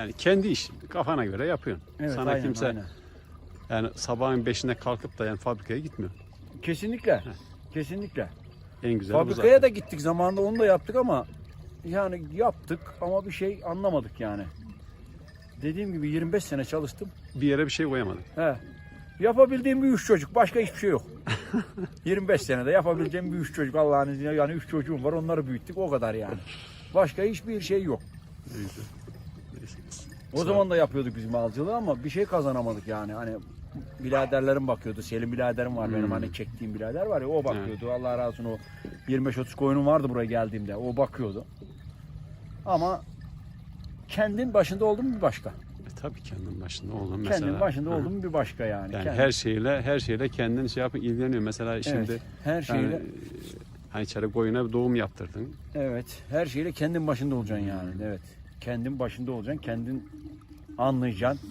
Yani kendi iş kafana göre yapıyorsun. Evet, Sana aynen, kimse aynen. yani sabahın beşinde kalkıp da yani fabrikaya gitmiyor. Kesinlikle. Kesinlikle. En güzel Fabrikaya da gittik zamanında onu da yaptık ama yani yaptık ama bir şey anlamadık yani. Dediğim gibi 25 sene çalıştım. bir yere bir şey koyamadık. He. Yapabildiğim bir üç çocuk. Başka hiçbir şey yok. 25 senede yapabileceğim bir üç çocuk. Allah'ın izniyle yani üç çocuğum var. Onları büyüttük. O kadar yani. Başka hiçbir şey yok. Neyse. Neyse. O zaman da yapıyorduk biz malcılığı ama bir şey kazanamadık yani. Hani biraderlerim bakıyordu. Selim biraderim var benim Hmm. hani çektiğim birader var ya o bakıyordu. Allah razı olsun o 25-30 koyunum vardı buraya geldiğimde. O bakıyordu. Ama kendin başında oldun bir başka. E, tabii kendin başında oğlum mesela. Kendin başında Hı. oldun bir başka yani. Yani Kendin- her şeyle her şeyle kendin şey yapıp ilgileniyor. Mesela şimdi evet, her yani, şeyle hani içeri koyuna bir doğum yaptırdın. evet her şeyle kendin başında olacaksın yani. Evet. Kendin başında olacaksın. Kendin anlayacaksın.